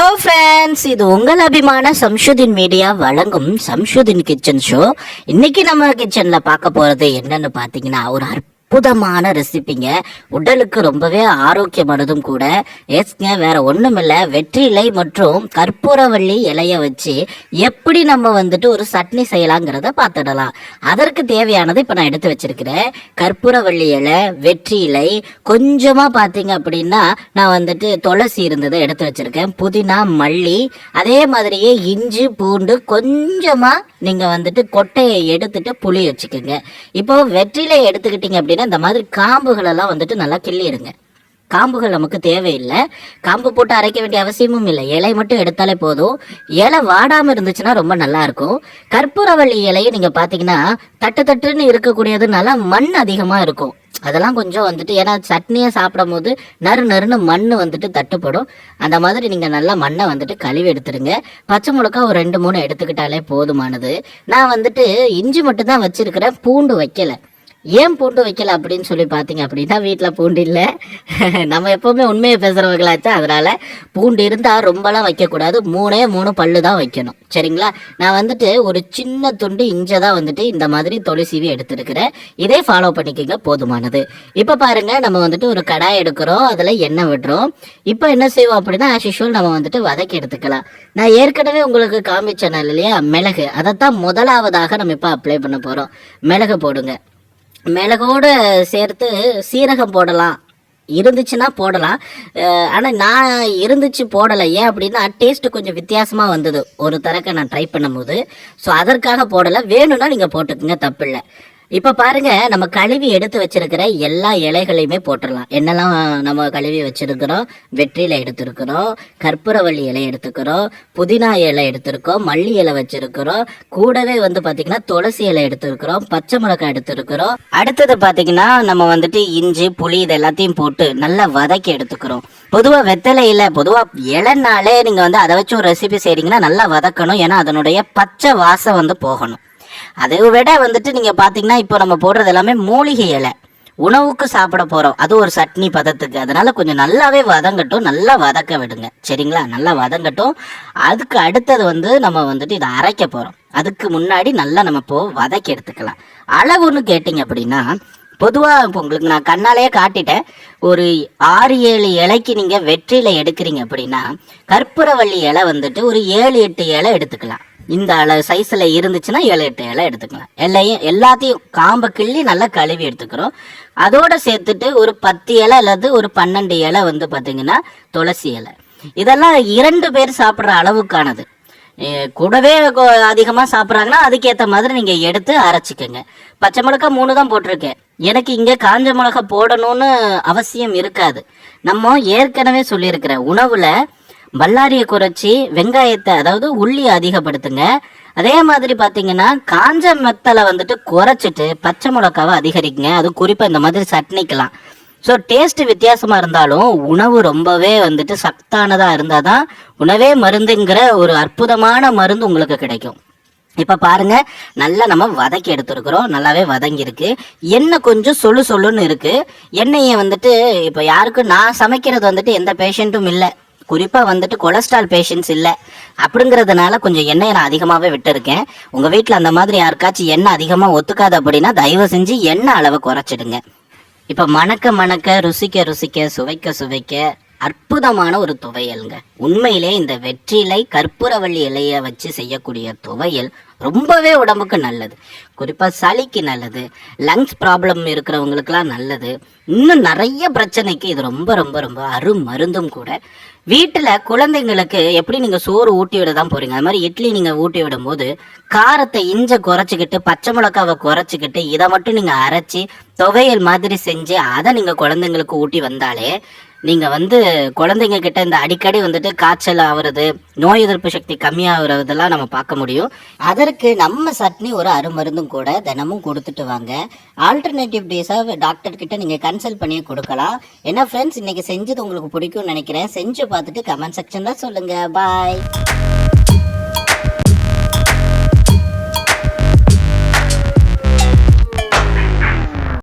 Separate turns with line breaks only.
Hello friends இது உங்கள் அபிமான சம்ஷுதின் மீடியா வழங்கும் சம்ஷுதின் கிச்சன் ஷோ. இன்னைக்கு நம்ம கிச்சன்ல பார்க்க போறது என்னன்னு பார்த்தீங்கன்னா ஒரு அற்புதமான ரெசிபிங்க உடலுக்கு ரொம்பவே ஆரோக்கியமானதும் கூட. எஸ்ங்க வேற ஒன்றுமில்ல வெற்றிலை மற்றும் கற்பூரவள்ளி இலைய வச்சு எப்படி நம்ம வந்துட்டு ஒரு சட்னி செய்யலாங்கிறத பார்த்துடலாம். அதற்கு தேவையானது இப்போ நான் எடுத்து வச்சிருக்கிறேன். கற்பூரவள்ளி இலை வெற்றி இலை. கொஞ்சமாக பார்த்தீங்க அப்படின்னா நான் வந்துட்டு துளசி இருந்ததை எடுத்து வச்சிருக்கேன். புதினா மல்லி அதே மாதிரியே இஞ்சி பூண்டு கொஞ்சமாக நீங்கள் வந்துட்டு கொட்டையை எடுத்துட்டு புளி வச்சுக்கோங்க. இப்போ வெற்றிலை எடுத்துக்கிட்டீங்க அப்படின்னா இந்த மாதிரி காம்புகள் எல்லாம் வந்துட்டு நல்லா கிள்ளிடுங்க. காம்புகள் நமக்கு தேவையில்லை. காம்பு போட்டு அரைக்க வேண்டிய அவசியமும் இல்லை. இலை மட்டும் எடுத்தாலே போதும். இலை வாடாமல் இருந்துச்சுன்னா ரொம்ப நல்லா இருக்கும். கற்பூரவள்ளி இலையை நீங்கள் பார்த்தீங்கன்னா தட்டு தட்டுன்னு இருக்கக்கூடியதுனால மண் அதிகமாக இருக்கும். அதெல்லாம் கொஞ்சம் வந்துட்டு ஏன்னா சட்னியை சாப்பிடும் போது நறு நறுன்னு மண் வந்துட்டு தட்டுப்படும். அந்த மாதிரி நீங்கள் நல்லா மண்ணை வந்துட்டு கழுவி எடுத்துருங்க பச்சை மிளகா ஒரு ரெண்டு மூணு எடுத்துக்கிட்டாலே போதுமானது. நான் வந்துட்டு இஞ்சி மட்டும் தான் வச்சுருக்கிறேன். பூண்டு வைக்கலை. ஏன் பூண்டு வைக்கல அப்படின்னு சொல்லி பார்த்தீங்க அப்படின்னா வீட்டில் பூண்டு இல்லை. நம்ம எப்போவுமே உண்மையை பேசுகிறவங்களாச்சும் அதனால் பூண்டு இருந்தால் ரொம்பலாம் வைக்கக்கூடாது. மூணே மூணு பல்லு தான் வைக்கணும். சரிங்களா? நான் வந்துட்டு ஒரு சின்ன துண்டு இஞ்சை தான் வந்துட்டு இந்த மாதிரி தொலைசீவி எடுத்துருக்கிறேன். இதே ஃபாலோ பண்ணிக்கோங்க போதுமானது. இப்போ பாருங்கள் நம்ம வந்துட்டு ஒரு கடாய் எடுக்கிறோம் அதில் எண்ணெய் விடுறோம். இப்போ என்ன செய்வோம் அப்படின்னா ஆஸ் யூஷுவல் நம்ம வந்துட்டு வதக்கி எடுத்துக்கலாம். நான் ஏற்கனவே உங்களுக்கு காமிச்சேன் இல்லையா? மிளகு. அதைத்தான் முதலாவதாக நம்ம இப்போ அப்ளை பண்ண போகிறோம் மிளகு போடுங்க. மிளகோடு சேர்த்து சீரகம் போடலாம். இருந்துச்சுன்னா போடலாம். ஆனால் நான் இருந்துச்சு போடலை. ஏன் அப்படின்னா டேஸ்ட்டு கொஞ்சம் வித்தியாசமாக வந்தது. ஒரு தரக்க நான் ட்ரை பண்ணும்போது. ஸோ அதற்காக போடலை. வேணும்னா நீங்கள் போட்டுக்குங்க தப்பில்லை. இப்போ பாருங்க நம்ம கழுவி எடுத்து வச்சிருக்கிற எல்லா இலைகளையுமே போட்டுடலாம். என்னெல்லாம் நம்ம கழுவி வச்சிருக்கிறோம்? வெற்றிலை எடுத்திருக்கிறோம் கற்பூரவள்ளி இலை எடுத்துக்கிறோம் புதினா இலை எடுத்திருக்கோம் மல்லி இலை வச்சிருக்கிறோம். கூடவே வந்து பாத்தீங்கன்னா துளசி இலை எடுத்திருக்கிறோம் பச்சை மிளகாய் எடுத்திருக்கிறோம். அடுத்தது பாத்தீங்கன்னா நம்ம வந்துட்டு இஞ்சி புளி இது எல்லாத்தையும் போட்டு நல்லா வதக்கி எடுத்துக்கிறோம். பொதுவாக வெத்தலை இல்லை பொதுவாக இலைனாலே நீங்கள் வந்து அதை வச்சு ஒரு ரெசிபி செய்றீங்கன்னா நல்லா வதக்கணும். ஏன்னா அதனுடைய பச்சை வாசம் வந்து போகணும். அதை விட வந்துட்டு நீங்கள் பார்த்தீங்கன்னா இப்போ நம்ம போடுறது எல்லாமே மூலிகை இலை. உணவுக்கு சாப்பிட போகிறோம் அது ஒரு சட்னி பதத்துக்கு. அதனால கொஞ்சம் நல்லாவே வதங்கட்டும். நல்லா வதக்க விடுங்க. சரிங்களா? நல்லா வதங்கட்டும். அதுக்கு அடுத்தது வந்து நம்ம வந்துட்டு இதை அரைக்க போகிறோம் அதுக்கு முன்னாடி நல்லா நம்ம இப்போ வதக்கி எடுத்துக்கலாம். அளவுன்னு கேட்டிங்க அப்படின்னா பொதுவாக இப்போ உங்களுக்கு நான் கண்ணாலேயே காட்டிட்டேன். ஒரு ஆறு ஏழு இலைக்கு நீங்கள் வெற்றியில் எடுக்கிறீங்க அப்படின்னா கற்பூரவள்ளி இலை வந்துட்டு ஒரு ஏழு எட்டு இலை எடுத்துக்கலாம். இந்த அளவு சைஸில் இருந்துச்சுன்னா ஏழு எட்டு இலை எடுத்துக்கலாம். எல்லையும் எல்லாத்தையும் காம்பை கிள்ளி நல்லா கழுவி எடுத்துக்கிறோம். அதோட சேர்த்துட்டு ஒரு பத்து இலை அல்லது ஒரு பன்னெண்டு இலை வந்து பார்த்திங்கன்னா துளசி இலை. இதெல்லாம் இரண்டு பேர் சாப்பிட்ற அளவுக்கானது. கூடவே அதிகமாக சாப்பிட்றாங்கன்னா அதுக்கேற்ற மாதிரி நீங்கள் எடுத்து அரைச்சிக்கோங்க. பச்சை மிளகா மூணு தான் போட்டிருக்கேன். எனக்கு இங்கே காஞ்ச மிளகா போடணும்னு அவசியம் இருக்காது. நம்ம ஏற்கனவே சொல்லியிருக்கிற உணவில் பல்லாரியை குறைச்சி வெங்காயத்தை அதாவது உள்ளியை அதிகப்படுத்துங்க. அதே மாதிரி பார்த்தீங்கன்னா காஞ்ச மெத்தலை வந்துட்டு குறைச்சிட்டு பச்சை மிளகாவை அதிகரிக்குங்க. அது குறிப்பாக இந்த மாதிரி சட்னிக்கலாம் ஸோ டேஸ்ட் வித்தியாசமாக இருந்தாலும் உணவு ரொம்பவே வந்துட்டு சத்தானதாக இருந்தால் தான் உணவே மருந்துங்கிற ஒரு அற்புதமான மருந்து உங்களுக்கு கிடைக்கும். இப்போ பாருங்க நல்லா நம்ம வதக்கி எடுத்துருக்குறோம். நல்லாவே வதங்கியிருக்கு. எண்ணெய் கொஞ்சம் சொலு சொலுன்னு இருக்குது எண்ணெயை வந்துட்டு இப்போ யாருக்கும் நான் சமைக்கிறது வந்துட்டு எந்த பேஷண்ட்டும் இல்லை. குறிப்பாக வந்துட்டு கொலஸ்ட்ரால் பேஷண்ட்ஸ் இல்லை. அப்படிங்கிறதுனால கொஞ்சம் எண்ணெயை நான் அதிகமாகவே விட்டுருக்கேன். உங்கள் வீட்டில் அந்த மாதிரி யாருக்காச்சும் எண்ணெய் அதிகமாக ஒத்துக்காது அப்படின்னா தயவு செஞ்சு எண்ணெய் அளவை குறைச்சிடுங்க. இப்போ மணக்க மணக்க ருசிக்க ருசிக்க சுவைக்க சுவைக்க அற்புதமான ஒரு துவையலுங்க. உண்மையிலே இந்த வெற்றிலை கற்பூரவள்ளி இலையை வச்சு செய்யக்கூடிய துவையல் ரொம்பவே உடம்புக்கு நல்லது. குறிப்பாக சளிக்கு நல்லது லங்ஸ் ப்ராப்ளம் இருக்கிறவங்களுக்குலாம் நல்லது. இன்னும் நிறைய பிரச்சனைக்கு இது ரொம்ப ரொம்ப ரொம்ப அருமருந்தும் கூட. வீட்டில் குழந்தைங்களுக்கு எப்படி நீங்கள் சோறு ஊட்டி விட தான் போகிறீங்க அது மாதிரி இட்லி நீங்கள் ஊட்டி விடும்போது காரத்தை இஞ்ச குறைச்சிக்கிட்டு பச்சை மிளகாவை குறைச்சிக்கிட்டு இதை மட்டும் நீங்கள் அரைச்சி துவையல் மாதிரி செஞ்சு அதை நீங்கள் குழந்தைங்களுக்கு ஊட்டி வந்தாலே நீங்கள் வந்து குழந்தைங்க கிட்ட இந்த அடிக்கடி வந்துட்டு காய்ச்சல் ஆகுறது நோய் எதிர்ப்பு சக்தி கம்மியாகிறதெல்லாம் நம்ம பார்க்க முடியும். அதற்கு நம்ம சட்னி ஒரு அருமருந்தும் கூட தினமும் கொடுத்துட்டு வாங்க. ஆல்டர்னேட்டிவ் டேஸாக டாக்டர் கிட்ட நீங்கள் கன்சல்ட் பண்ணி கொடுக்கலாம். ஏன்னா ஃப்ரெண்ட்ஸ் இன்னைக்கு செஞ்சது உங்களுக்கு பிடிக்கும்னு நினைக்கிறேன். செஞ்சு பார்த்துட்டு கமெண்ட் செக்ஷனில் சொல்லுங்கள் பாய்